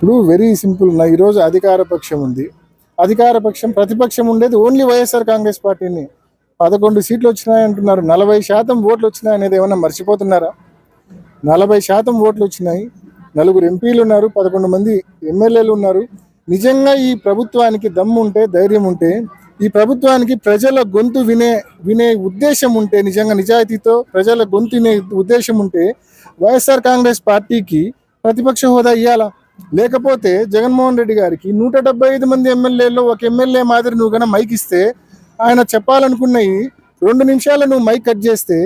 ఇప్పుడు very simple నా ఈరోజు అధికార పక్షం ఉంది. అధికార పక్షం ప్రతిపక్షం ఉండేది ఓన్లీ వైఎస్ఆర్ కాంగ్రెస్ పార్టీని. పదకొండు సీట్లు వచ్చినాయంటున్నారు నలభై శాతం ఓట్లు వచ్చినాయి అనేది ఏమన్నా మర్చిపోతున్నారా? నలభై శాతం ఓట్లు వచ్చినాయి. నలుగురు ఎంపీలు ఉన్నారు పదకొండు మంది ఎమ్మెల్యేలు ఉన్నారు. నిజంగా ఈ ప్రభుత్వానికి దమ్ము ఉంటే ధైర్యం ఉంటే ఈ ప్రభుత్వానికి ప్రజల గొంతు వినే వినే ఉద్దేశం ఉంటే నిజంగా నిజాయితీతో ప్రజల గొంతు వినే ఉద్దేశం ఉంటే వైఎస్ఆర్ కాంగ్రెస్ పార్టీకి ప్రతిపక్ష హోదా ఇవ్వాలా లేకపోతే జగన్మోహన్ రెడ్డి గారికి నూట డెబ్బై ఐదు మంది ఎమ్మెల్యేల్లో ఒక ఎమ్మెల్యే మాదిరి నువ్వు కన్నా మైక్ ఇస్తే ఆయన చెప్పాలనుకున్నవి రెండు నిమిషాలు నువ్వు మైక్ కట్ చేస్తే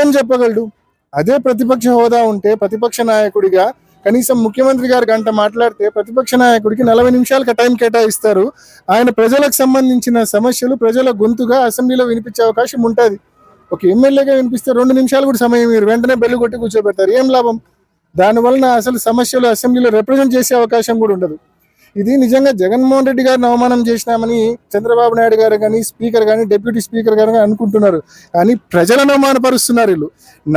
ఏం చెప్పగలడు? అదే ప్రతిపక్ష హోదా ఉంటే ప్రతిపక్ష నాయకుడిగా కనీసం ముఖ్యమంత్రి గారి గంట మాట్లాడితే ప్రతిపక్ష నాయకుడికి నలభై నిమిషాలకు టైం కేటాయిస్తారు. ఆయన ప్రజలకు సంబంధించిన సమస్యలు ప్రజల గొంతుగా అసెంబ్లీలో వినిపించే అవకాశం ఉంటుంది. ఒక ఎమ్మెల్యేగా వినిపిస్తే రెండు నిమిషాలు కూడా సమయం మీరు వెంటనే బెల్లు కొట్టి కూర్చోబెడతారు. ఏం లాభం? దానివలన అసలు సమస్యలు అసెంబ్లీలో రిప్రజెంట్ చేసే అవకాశం కూడా ఉండదు. ఇది నిజంగా జగన్మోహన్ రెడ్డి గారిని అవమానం చేసినామని చంద్రబాబు నాయుడు గారు కానీ స్పీకర్ కానీ డిప్యూటీ స్పీకర్ గారు కానీ అనుకుంటున్నారు. కానీ ప్రజలను అవమానపరుస్తున్నారు వీళ్ళు.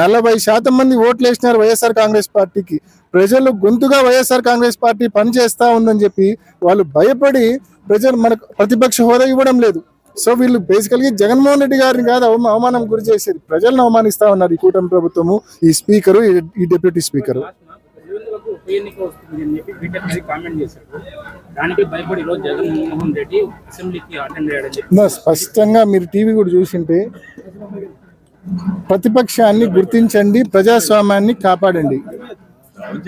నలభై శాతం మంది ఓట్లు వేసినారు వైఎస్ఆర్ కాంగ్రెస్ పార్టీకి. ప్రజలు గొంతుగా వైఎస్ఆర్ కాంగ్రెస్ పార్టీ పనిచేస్తూ ఉందని చెప్పి వాళ్ళు భయపడి ప్రజలు మనకు ప్రతిపక్ష హోదా ఇవ్వడం లేదు. సో వీళ్ళు బేసికల్గా జగన్మోహన్ రెడ్డి గారిని కాదు అవమానం గురి చేసేది. ప్రజలను అవమానిస్తా ఉన్నారు ఈ కూటమి ప్రభుత్వము. ఈ స్పీకరు ఈ- డిప్యూటీ స్పీకరు. స్పష్టంగా మీరు టీవీ కూడా చూసింటే ప్రతిపక్షాన్ని గుర్తించండి ప్రజాస్వామ్యాన్ని కాపాడండి.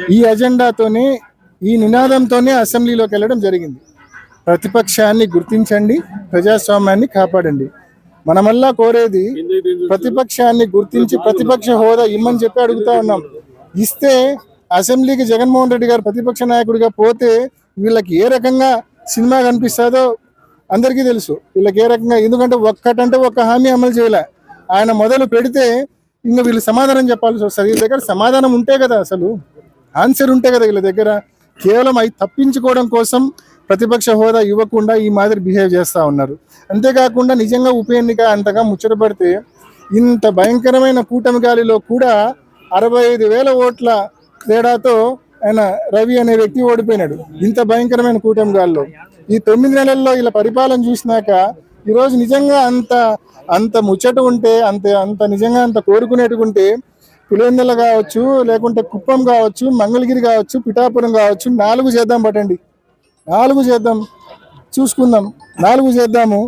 ఈ అజెండాతోనే ఈ నినాదంతోనే అసెంబ్లీలోకి వెళ్ళడం జరిగింది. ప్రతిపక్షాన్ని గుర్తించండి ప్రజాస్వామ్యాన్ని కాపాడండి. మనమల్లా కోరేది ప్రతిపక్షాన్ని గుర్తించి ప్రతిపక్ష హోదా ఇమ్మని చెప్పి అడుగుతా ఉన్నాం. ఇస్తే అసెంబ్లీకి జగన్మోహన్ రెడ్డి గారు ప్రతిపక్ష నాయకుడిగా పోతే వీళ్ళకి ఏ రకంగా సినిమా కనిపిస్తుందో అందరికీ తెలుసు. వీళ్ళకి ఏ రకంగా ఎందుకంటే ఒక్కటంటే ఒక్క హామీ అమలు చేయలే. ఆయన మొదలు పెడితే ఇంకా వీళ్ళు సమాధానం చెప్పాల్సి వస్తుంది. వీళ్ళ దగ్గర సమాధానం ఉంటే కదా అసలు. ఆన్సర్ ఉంటే కదా వీళ్ళ దగ్గర. కేవలం అవి తప్పించుకోవడం కోసం ప్రతిపక్ష హోదా ఇవ్వకుండా ఈ మాదిరి బిహేవ్ చేస్తూ ఉన్నారు. అంతేకాకుండా నిజంగా ఉప ఎన్నిక అంతగా ముచ్చటపడితే ఇంత భయంకరమైన కూటమి గాలిలో కూడా అరవై ఐదు వేల ఓట్ల తేడాతో ఆయన రవి అనే వ్యక్తి ఓడిపోయినాడు. ఇంత భయంకరమైన కూటమి గాలిలో. ఈ తొమ్మిది నెలల్లో ఇలా పరిపాలన చూసినాక ఈరోజు నిజంగా అంత అంత ముచ్చట ఉంటే అంత అంత నిజంగా అంత కోరుకునేటుకుంటే పులివెందుల కావచ్చు లేకుంటే కుప్పం కావచ్చు మంగళగిరి కావచ్చు పిఠాపురం కావచ్చు నాలుగు చేద్దాం పట్టండి. నాలుగు చేద్దాం. చూసుకుందాం. నాలుగు చేద్దాము.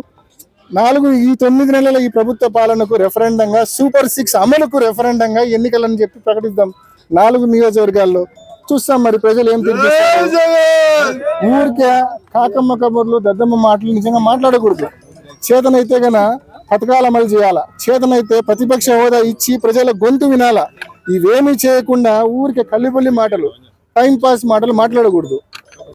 నాలుగు ఈ తొమ్మిది నెలల ఈ ప్రభుత్వ పాలనకు రెఫరెండంగా సూపర్ సిక్స్ అమలుకు రెఫరెండంగా ఎన్నికలని చెప్పి ప్రకటిద్దాం. నాలుగు నియోజకవర్గాల్లో. చూస్తాం మరి ప్రజలు ఏం ఊరికే కాకమ్మ కబుర్లు దద్దమ్మ మాటలు నిజంగా మాట్లాడకూడదు. చేతనైతే గన పథకాలు అమలు చేయాలా? చేతనైతే ప్రతిపక్ష హోదా ఇచ్చి ప్రజల గొంతు వినాలా? ఇవేమీ చేయకుండా ఊరికే కల్లిపల్లి మాటలు టైం పాస్ మాటలు మాట్లాడకూడదు.